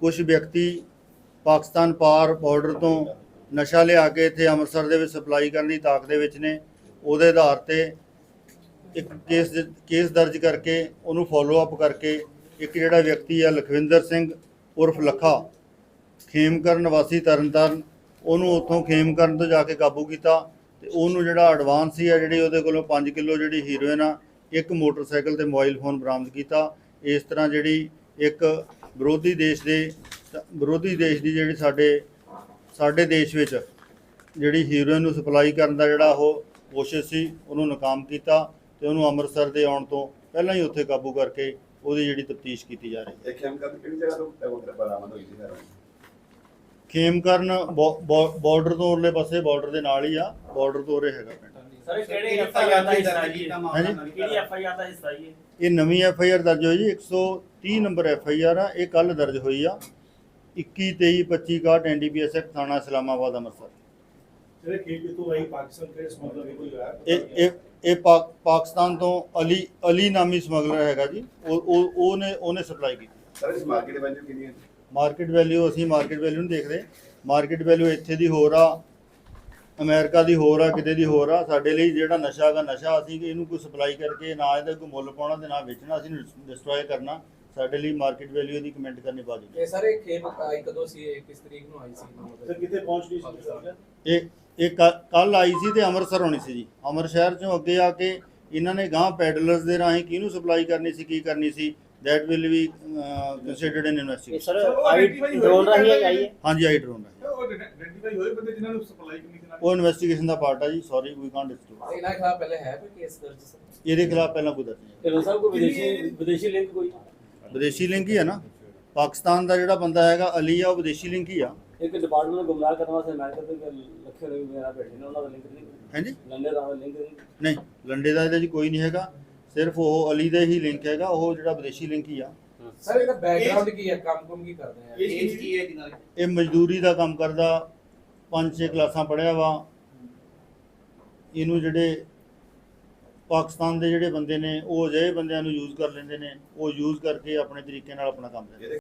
ਕੁਝ ਵਿਅਕਤੀ ਪਾਕਿਸਤਾਨ ਪਾਰ ਬਾਰਡਰ ਤੋਂ ਨਸ਼ਾ ਲਿਆ ਕੇ ਇੱਥੇ ਅੰਮ੍ਰਿਤਸਰ ਦੇ ਵਿੱਚ ਸਪਲਾਈ ਕਰਨ ਦੀ ਤਾਕ ਦੇ ਵਿੱਚ ਨੇ, ਉਹਦੇ ਆਧਾਰ ਤੇ ਇੱਕ ਕੇਸ ਕੇਸ ਦਰਜ ਕਰਕੇ ਉਹਨੂੰ ਫੋਲੋ ਅਪ ਕਰਕੇ ਇੱਕ ਜਿਹੜਾ ਵਿਅਕਤੀ ਆ ਲਖਵਿੰਦਰ ਸਿੰਘ ਉਰਫ ਲੱਖਾ ਖੇਮਕਰਨ ਵਾਸੀ ਤਰਨਤਾਰਨ, ਉਹਨੂੰ ਉੱਥੋਂ ਖੇਮਕਰਨ ਤੋਂ ਜਾ ਕੇ ਕਾਬੂ ਕੀਤਾ ਤੇ ਉਹਨੂੰ ਜਿਹੜਾ ਐਡਵਾਂਸ ਸੀ ਆ ਜਿਹੜੀ ਉਹਦੇ ਕੋਲੋਂ 5 ਕਿਲੋ ਜਿਹੜੀ ਹੀਰੋਇਨ ਆ, ਇੱਕ ਮੋਟਰਸਾਈਕਲ ਤੇ ਮੋਬਾਈਲ ਫੋਨ ਬਰਾਮਦ ਕੀਤਾ। ਇਸ ਤਰ੍ਹਾਂ ਜਿਹੜੀ ਇੱਕ ਵਿਰੋਧੀ ਦੇਸ਼ ਦੇ ਵਿਰੋਧੀ ਦੇਸ਼ ਦੀ ਜਿਹੜੀ ਸਾਡੇ ਸਾਡੇ ਦੇਸ਼ ਵਿੱਚ ਜਿਹੜੀ ਹੀਰੋਇਨ ਨੂੰ ਸਪਲਾਈ ਕਰਨ ਦਾ ਜਿਹੜਾ ਉਹ ਕੋਸ਼ਿਸ਼ ਸੀ ਉਹਨੂੰ ਨਾਕਾਮ ਕੀਤਾ ਤੇ ਉਹਨੂੰ ਅੰਮ੍ਰਿਤਸਰ ਦੇ ਆਉਣ ਤੋਂ ਪਹਿਲਾਂ ਹੀ ਉੱਥੇ ਕਾਬੂ ਕਰਕੇ ਉਹਦੀ ਜਿਹੜੀ ਤਫਤੀਸ਼ ਕੀਤੀ ਜਾ ਰਹੀ ਹੈ। ਖੇਮਕਰਨ ਕਿਹੜੀ ਜਗ੍ਹਾ ਤੋਂ ਬਰਾਮਦ ਹੋਈ ਸੀ ਖੇਮਕਰਨ ਬਾਰਡਰ ਤੋਂ ਉਰਲੇ ਪਾਸੇ ਬਾਰਡਰ ਦੇ ਨਾਲ ਹੀ ਆ ਬਾਰਡਰ ਤੋਂ ਉਰੇ ਹੈਗਾ ਸਰ ਕਿਹੜੇ ਐਫ ਆਈ ਆਰ ਦਾ ਹਿੱਸਾ ਜੀ? ਇਹ? ਹਾਂਜੀ। ਕਿਹੜੀ ਐਫ ਆਈ ਆਰ ਦਾ ਹਿੱਸਾ ਜੀ? ਇਹ? ਇਹ ਨਵੀਂ ਐਫ ਆਈ ਆਰ ਦਰਜ ਹੋਈ ਜੀ 130 ਨੰਬਰ ਐਫ ਆਈ ਆਰ ਆ ਇਹ ਕੱਲ ਦਰਜ ਹੋਈ ਆ। 21 23 25 61 ਐਨਡੀਪੀਐਸ ਐਕਟ ਥਾਣਾ ਇਸਲਾਮਾਬਾਦ ਅੰਮ੍ਰਿਤਸਰ। ਨੇ ਕੋਈ ਹੋਇਆ ਇਹ ਇਹ ਇਹ ਪਾਕ- ਪਾਕਿਸਤਾਨ ਤੋਂ ਅਲੀ ਅਲੀ ਨਾਮੀ ਸਮਗਲਰ ਹੈਗਾ ਜੀ। ਉਹ ਉਹ ਉਹਨੇ ਉਹਨੇ ਸਪਲਾਈ ਕੀਤੀ। ਸਰ ਇਸ ਮਾਰਕੀਟ ਵੈਲਿਊ ਕਿੰਨੀ ਹੈ? ਮਾਰਕੀਟ ਵੈਲਿਊ ਅਸੀਂ ਮਾਰਕੀਟ ਵੈਲਿਊ ਨਹੀਂ ਦੇਖਦੇ ਮਾਰਕੀਟ ਵੈਲਿਊ ਇੱਥੇ ਦੀ ਹੋਰ ਆ। ਅਮਰੀਕਾ ਦੀ ਹੋਰ ਆ ਕਿਤੇ ਦੀ ਹੋਰ ਆ ਸਾਡੇ ਲਈ ਜਿਹੜਾ ਨਸ਼ਾ ਹੈਗਾ ਨਸ਼ਾ ਅਸੀਂ ਇਹਨੂੰ ਕੋਈ ਸਪਲਾਈ ਕਰਕੇ ਨਾ ਇਹਦਾ ਕੋਈ ਮੁੱਲ ਪਾਉਣਾ ਤੇ ਨਾ ਵੇਚਣਾ ਅਸੀਂ ਡਿਸਟਰੋਏ ਕਰਨਾ ਸਾਡੇ ਲਈ ਮਾਰਕੀਟ ਵੈਲਿਊ ਦੀ ਕਮੈਂਟ ਕਰਨੀ ਬਾਜੀ ਇਹ ਸਾਰੇ ਖੇਪ ਆਈ ਕਦੋਂ ਸੀ ਇਹ ਕਿਸ ਤਰੀਕ ਨੂੰ ਆਈ ਸੀ? ਸਰ ਕਿਤੇ ਪਹੁੰਚ ਗਈ ਸੀ ਸਰ? ਇਹ ਇਹ ਕੱਲ ਆਈ ਸੀ ਤੇ ਅੰਮ੍ਰਿਤਸਰ ਹੋਣੀ ਸੀ ਜੀ। ਅੰਮ੍ਰਿਤਸਰ ਚੋਂ ਅੱਗੇ ਆ ਕੇ ਇਹਨਾਂ ਨੇ ਗਾਂ ਪੈਡਲਰਸ ਦੇ ਰਾਹੀਂ ਕਿਹਨੂੰ ਸਪਲਾਈ ਕਰਨੀ ਸੀ ਕੀ ਕਰਨੀ ਸੀ that will be considered in ਇਹ ਇਨਵੈਸਟੀਗੇਸ਼ਨ ਸਰ ਆਈ ਡਰੋਨ ਰਾਹੀਂ ਆਈ ਹੈ? ਹਾਂਜੀ ਆਈ ਡਰੋਨ ਹੈ ਉਹ ਆਇਡੈਂਟੀਫਾਈ ਹੋਏ ਬੰਦੇ ਜਿਨ੍ਹਾਂ ਨੂੰ ਸਪਲਾਈ ਕਰਨੀ ਸੀ ਉਹ ਇਨਵੈਸਟੀਗੇਸ਼ਨ ਦਾ ਪਾਰਟ ਆ ਜੀ ਸੌਰੀ ਵੀ ਕਾਂਟ ਡਿਸਕਲੋਜ਼ ਇਹਨਾਂ ਖਿਲਾਫ ਪਹਿਲੇ ਹੈ ਕੋਈ ਕੇਸ ਦਰਜ ਸਰ? ਇਹਦੇ ਖਿਲਾਫ ਪਹਿਲਾਂ ਕੋਈ ਦਰਜ ਨਹੀਂ ਤੇ ਸਰ ਕੋਈ ਵਿਦੇਸ਼ੀ ਵਿਦੇਸ਼ੀ ਲਿੰਕ ਕੋਈ? ਵਿਦੇਸ਼ੀ ਲਿੰਕ ਹੀ ਹੈ ਨਾ। ਪਾਕਿਸਤਾਨ ਦਾ ਜਿਹੜਾ ਬੰਦਾ ਹੈਗਾ ਅਲੀ ਆ ਉਹ ਵਿਦੇਸ਼ੀ ਲਿੰਕ ਹੀ ਆ। ਇੱਕ ਡਿਪਾਰਟਮੈਂਟ ਨੂੰ ਗੁੰਮਰਾਹ ਕਰਨ ਵਾਸਤੇ ਅਮਰੀਕਾ ਤੇ ਲੱਖੇ ਰੁਪਏ ਵਗੈਰਾ ਭੇਜੇ ਨੇ ਉਹਨਾਂ ਦਾ ਲਿੰਕ ਨਹੀਂ। ਹਾਂਜੀ? ਲੰਡੇ ਦਾ ਲਿੰਕ ਨਹੀਂ। ਨਹੀਂ ਲੰਡੇ ਦਾ ਇਹਦੇ 'ਚ ਕੋਈ ਨਹੀਂ ਹੈਗਾ। ਸਿਰਫ ਉਹ ਅਲੀ ਦਾ ਹੀ ਲਿੰਕ ਹੈਗਾ ਉਹ ਜਿਹੜਾ ਵਿਦੇਸ਼ੀ ਲਿੰਕ ਹੀ ਆ। ਸਰ ਇਹਦਾ ਬੈਕਗ੍ਰਾਉਂਡ ਕੀ ਹੈ? ਕੰਮ ਕੁਮ ਕੀ ਕਰਦੇ ਆ? ਏਜ ਕੀ ਹੈ ਇਹ ਮਜ਼ਦੂਰੀ ਦਾ ਕੰਮ ਕਰਦਾ ਪੰਜ ਛੇ ਕਲਾਸਾਂ ਪੜ੍ਹਿਆ ਵਾ। ਇਹਨੂੰ ਜਿਹੜੇ ਪਾਕਿਸਤਾਨ ਦੇ ਜਿਹੜੇ ਬੰਦੇ ਨੇ, ਉਹ ਅਜਿਹੇ ਬੰਦਿਆਂ ਨੂੰ ਯੂਜ਼ ਕਰ ਲੈਂਦੇ ਨੇ, ਉਹ ਯੂਜ਼ ਕਰਕੇ ਆਪਣੇ ਤਰੀਕੇ ਨਾਲ ਆਪਣਾ ਕੰਮ ਕਰਦੇ